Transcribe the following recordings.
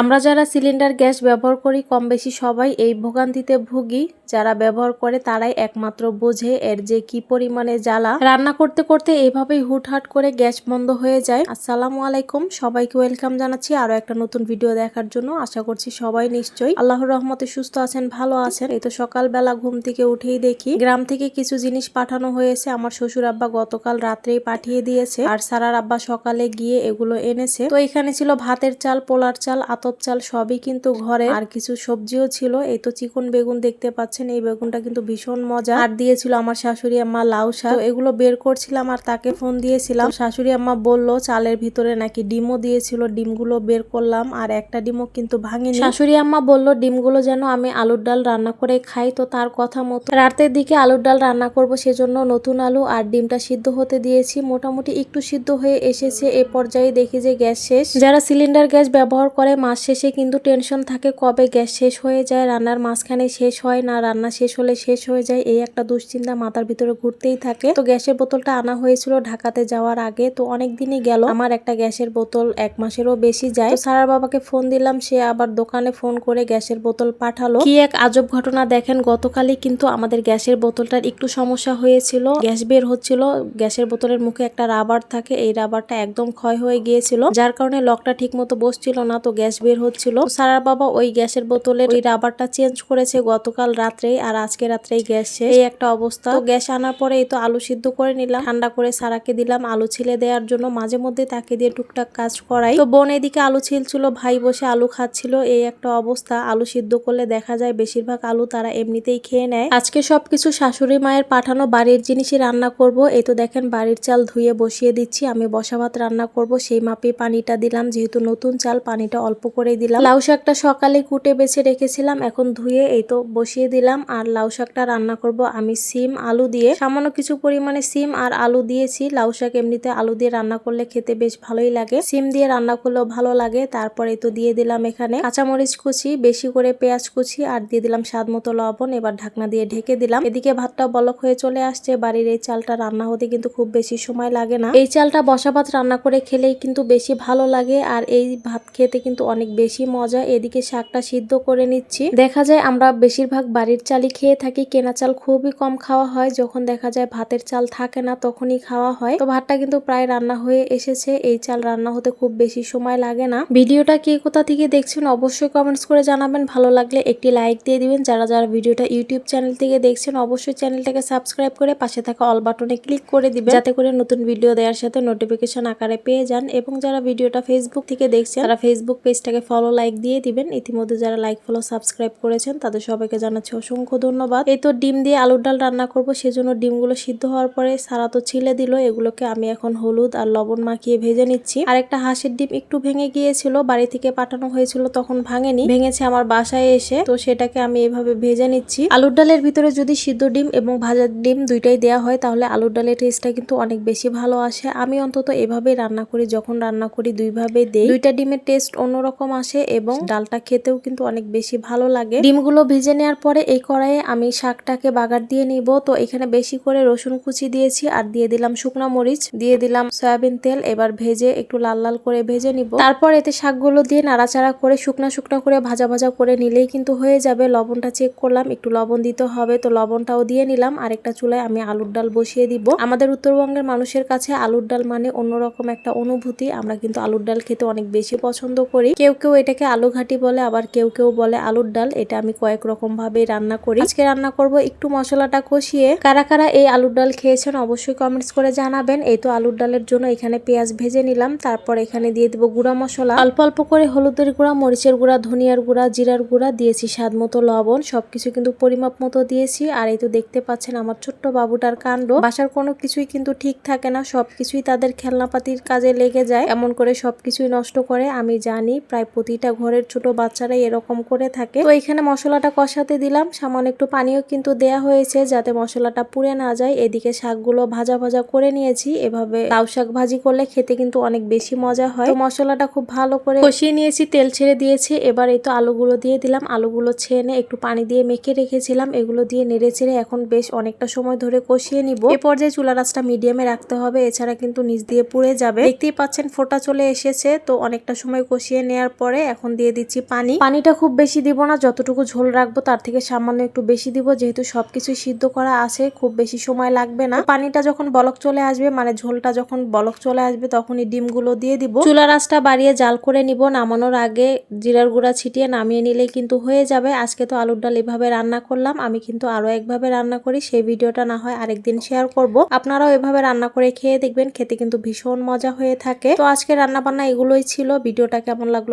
আমরা যারা cylinder gas ব্যবহার করি কম বেশি সবাই এই ভোগান্তিতে ভুগি। যারা ব্যবহার করে তারাই একমাত্র বোঝে এর যে কি পরিমাণে জ্বালা। রান্না করতে করতে এইভাবেই হুটহাট করে গ্যাস বন্ধ হয়ে যায়। আসসালামু আলাইকুম, সবাইকে ওয়েলকাম জানাচ্ছি আরও একটা নতুন ভিডিও দেখার জন্য। আশা করছি সবাই নিশ্চয়ই আল্লাহর রহমতে সুস্থ আছেন, ভালো আছেন। এই তো সকালবেলা ঘুম থেকে উঠেই দেখি গ্রাম থেকে কিছু জিনিস পাঠানো হয়েছে। আমার শ্বশুর আব্বা গতকাল রাত্রেই পাঠিয়ে দিয়েছে। আর সারার আব্বা সকালে গিয়ে এগুলো এনেছে। তো এখানে ছিল ভাতের চাল, পোলার চাল আতপ চাল সবই কিন্তু ঘরে। আর কিছু সবজিও ছিল। এই তো চিকন বেগুন দেখতে পাচ্ছেন। এই বেগুনটা কিন্তু ভীষণ মজা। আর দিয়েছিল আমার শাশুড়ি আম্মা লাউ শাক। এগুলো বের করছিলাম আর তাকে ফোন দিয়েছিলাম। শাশুড়ি আম্মা বলল, চালের ভিতরে নাকি ডিমও দিয়েছিল। ডিমগুলো বের করলাম আর একটা ডিমও কিন্তু ভাঙেনি। শাশুড়ি আম্মা বলল, ডিমগুলো যেন আমি আলুর ডাল রান্না করে খাই তো তার কথা মতো। রাতের দিকে আলুর ডাল রান্না করব সেজন্য নতুন আলু আর ডিমটা সিদ্ধ হতে দিয়েছি। মোটামুটি একটু সিদ্ধ হয়ে এসেছে। এ পর্যায়ে দেখি যে গ্যাস শেষ। যারা সিলিন্ডার গ্যাস ব্যবহার করে মাস শেষে কিন্তু টেনশন থাকে কবে গ্যাস শেষ হয়ে যায়, রান্নার মাঝখানে শেষ হয় না, রান্না শেষ হলে শেষ হয়ে যায়, এই একটা দুশ্চিন্তা মাথার ভিতরে ঘুরতেই থাকে। তো গ্যাসের বোতলটা আনা হয়েছিল ঢাকাতে যাওয়ার আগে, তো অনেক দিনই গেল। আমার একটা গ্যাসের বোতল এক মাসেরও বেশি যায়। সারার বাবাকে ফোন দিলাম, সে আবার দোকানে ফোন করে গ্যাসের বোতল পাঠালো। কি এক আজব ঘটনা দেখেন, গতকালই কিন্তু আমাদের গ্যাসের বোতলটার একটু সমস্যা হয়েছিল, গ্যাস বের হচ্ছিল, গ্যাসের বোতলের মুখে একটা রাবার থাকে, এই রাবারটা একদম ক্ষয় হয়ে গিয়েছিল, যার কারণে লকটা ঠিক মতো বসছিল না, তো গ্যাস বের হচ্ছিল। সারার বাবা ওই গ্যাসের বোতলে ওই রাবারটা চেঞ্জ করেছে গতকাল রাত্রে আর আজকে রাত্রেই গ্যাস এই একটা অবস্থা। গ্যাস আনার পরে এই তো আলু সিদ্ধ করে নিলাম। ঠান্ডা করে সারাকে দিলাম আলু ছিলে দেওয়ার জন্য। মাঝে মধ্যে তাকে দিয়ে টুকটাক কাজ করাই। তো বোন এদিকে আলু ছিলছিল, ভাই বসে আলু খাচ্ছিল। এই একটা অবস্থা। আলু সিদ্ধ করলে দেখা যায় বেশিরভাগ আলু তারা এমনিতেই খেয়ে নেয়। আজকে সবকিছু শাশুড়ি মায়ের পাঠানো বাড়ির জিনিসই রান্না করব। এই তো দেখেন বাড়ির চাল ধুয়ে বসিয়ে দিচ্ছি। আমি বসা ভাত রান্না করব। সেই মাপে পানিটা দিলাম। যেহেতু নতুন চাল, পানিটা অল্প করে দিলাম। লাউ শাকটা সকালে কুটে বেছে রেখেছিলাম, এখন ধুয়ে এই তো বসিয়ে দিলাম। আর লাউ শাকটা রান্না করব আমি সিম, আলু দিয়ে। সামান্য কিছু পরিমাণে সিম আর আলু দিয়েছি। লাউ শাক এমনিতে আলু দিয়ে রান্না করলে খেতে বেশ ভালোই লাগে। সিম দিয়ে রান্না করলেও ভালো লাগে, তারপরে তো দিয়ে দিলাম এখানে কাঁচামরিচ কুচি, বেশি করে পেঁয়াজ কুচি আর দিয়ে দিলাম স্বাদ মতো লবণ। এবার ঢাকনা দিয়ে ঢেকে দিলাম। এদিকে ভাতটা বলক হয়ে চলে আসছে। বাড়ির এই চালটা রান্না হতে কিন্তু খুব বেশি সময় লাগে না। এই চালটা বসা ভাত রান্না করে খেলেই কিন্তু বেশি ভালো লাগে। আর এই ভাত খেতে কিন্তু অনেক বেশি মজা, এদিকে শাকটা সিদ্ধ করে নিচ্ছি। দেখা যায় আমরা বেশিরভাগ বাড়ির চালই খেয়ে থাকি, কেনা চাল খুবই কম খাওয়া হয়। যখন দেখা যায় ভাতের চাল থাকে না, তখনই খাওয়া হয়। তো ভাতটা কিন্তু প্রায় রান্না হয়ে এসেছে। এই চাল রান্না হতে খুব বেশি সময় লাগে না। ভিডিওটা কে কোথা থেকে দেখছেন অবশ্যই কমেন্টস করে জানাবেন। ভালো লাগলে একটি লাইক দিয়ে দিবেন। যারা যারা ভিডিওটা ইউটিউব চ্যানেল থেকে দেখছেন, অবশ্যই চ্যানেলটাকে সাবস্ক্রাইব করে পাশে থাকা অল বাটনে ক্লিক করে দিবেন। যাতে করে নতুন ভিডিও দেওয়ার সাথে নোটিফিকেশন আকারে পেয়ে যান। এবং যারা ভিডিওটা ফেসবুক থেকে দেখছেন, তারা ফেসবুক পেজটাকে ফলো লাইক দিয়ে দিবেন। ইতিমধ্যে যারা লাইক ফলো সাবস্ক্রাইব করেছেন, তাদের সবাইকে জানাচ্ছি অসংখ্য ধন্যবাদ। এই তো ডিম দিয়ে আলুর ডাল রান্না করব। সেজন্য ডিমগুলো সিদ্ধ হওয়ার পরে সারা তো ছিলে দিল। এগুলোকে আমি এখন হলুদ আর লবণ মাখিয়ে ভেজে নিচ্ছি। আর একটা হাঁসের ডিম একটু ভেঙে গিয়েছিল। বাড়ি থেকে পাঠানো হয়েছিল, তখন ভাঙেনি। ভেঙেছে আমার বাসায় এসে। তো সেটাকে আমি এভাবে ভেজে নিচ্ছি। আলুর ডালের ভিতরে যদি সিদ্ধ ডিম এবং ভাজা ডিম দুইটাই দেওয়া হয়, তাহলে আলুর ডালের টেস্টটা কিন্তু অনেক বেশি ভালো আসে। আমি অন্তত এভাবেই রান্না করি। যখন রান্না করি, দুইভাবে দেই। দুইটা ডিমের টেস্ট অন্যরকম আসে এবং ডালটা খেতেও কিন্তু অনেক বেশি ভালো লাগে। ডিমগুলো ভেজে নেওয়ার পরে এই কড়াইয়ে আমি শাকটাকে বাগার দিয়ে নিব। তো এখানে বেশি করে রসুন কুচি দিয়েছি আর দিয়ে দিলাম শুকনো মরিচ, দিয়ে দিলাম সয়াবিন তেল, এবার ভেজে একটু লাল লাল করে ভেজে নিব। তারপর এতে শাকগুলো দিয়ে নাড়াচাড়া করে শুকনা শুকনা করে ভাজা ভাজা করে নিলেই কিন্তু হয়ে যাবে। লবণটা চেক করলাম, একটু লবণ দিতে হবে। তো লবণটাও দিয়ে নিলাম আর একটা চুলায় আমি আলুর ডাল বসিয়ে দিব। আমাদের উত্তরবঙ্গের মানুষের কাছে আলুর ডাল মানে অন্যরকম একটা অনুভূতি। আমরা কিন্তু আলুর ডাল খেতে অনেক বেশি পছন্দ করি। কেউ কেউ এটাকে আলু ঘাটি বলে, আবার কেউ কেউ বলে আলুর ডাল। এটা আমি কয়েক রকম ভাবে রান্না করি। আজকে রান্না করব একটু মশলাটা কষিয়ে। কারা কারা এই আলুর ডাল খেয়েছেন অবশ্যই কমেন্টস করে জানাবেন। এই তো আলুর ডালের জন্য এখানে পেঁয়াজ ভেজে নিলাম। তারপর এখানে দিয়ে দেবো গুঁড়া মশলা। অল্প অল্প করে হলুদের গুঁড়া, মরিচের গুঁড়া, ধনিয়ার গুঁড়া, জিরার গুঁড়া, দিয়েছি স্বাদ মতো লবণ। সবকিছু কিন্তু পরিমাপ মতো দিয়েছি। আর এই তো দেখতে পাচ্ছেন আমার ছোট্ট বাবুটার কাণ্ড। বাসার কোনো কিছুই কিন্তু ঠিক থাকে না। সবকিছুই তাদের খেলনাপাতির কাজে লেগে যায়। এমন করে সবকিছুই নষ্ট করে, আমি জানি প্রায় প্রতিটা ঘরের ছোট বাচ্চারাই এরকম করে থাকে। তো এখানে মশলাটা কষাতে দিলাম। সামান্য একটু পানিও কিন্তু দেয়া হয়েছে যাতে মশলাটা পুড়ে না যায়। এদিকে শাকগুলো ভাজা ভাজা করে নিয়েছি। এভাবে লাউ শাক ভাজি করলে খেতে কিন্তু অনেক বেশি মজা হয়। তো মশলাটা খুব ভালো করে কষিয়ে নিয়েছি, তেল ছেড়ে দিয়েছি। এবার এই তো আলুগুলো দিয়ে দিলাম। আলুগুলো ছেনে একটু পানি দিয়ে মেখে রেখেছিলাম। এগুলো দিয়ে নেড়ে ছেড়ে এখন বেশ অনেকটা সময় ধরে কষিয়ে নিব। এ পর্যায়ে চুলা রাসটা মিডিয়ামে রাখতে হবে। এছাড়া কিন্তু নিচ দিয়ে পুড়ে যাবে। দেখতেই পাচ্ছেন ফোটা চলে এসেছে। তো অনেকটা সময় কষিয়ে নেওয়ার নেওয়ার পরে এখন দিয়ে দিচ্ছি পানি। পানিটা খুব বেশি দিব না, যতটুকু ঝোল রাখব তার থেকে সামান্য একটু বেশি দিব, যেহেতু সবকিছু সিদ্ধ করা আছে, খুব বেশি সময় লাগবে না। পানিটা যখন বলক চলে আসবে মানে ঝোলটা যখন বলক চলে আসবে, তখনই ডিমগুলো দিয়ে দিব। চুলা রাসটা বাড়িয়ে জাল করে নিব, নামানোর আগে জিরার গুঁড়া ছিটিয়ে নামিয়ে নিলেই কিন্তু হয়ে যাবে। আজকে তো আলুর ডাল এভাবে রান্না করলাম, আমি কিন্তু আরও একভাবে রান্না করি, সেই ভিডিওটা না হয় আরেকদিন শেয়ার করব। আপনারাও এভাবে রান্না করে খেয়ে দেখবেন, খেতে কিন্তু ভীষণ মজা হয়ে থাকে। তো আজকে রান্না বান্না এগুলোই ছিল, ভিডিওটা কেমন লাগল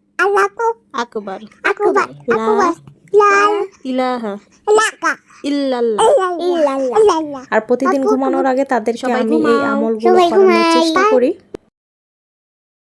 Allahu আকবার আকবার Illallah. আর প্রতিদিন ঘুমানোর আগে তাদেরকে সবাই আমি এই আমল আমলগুলো। চেষ্টা করি।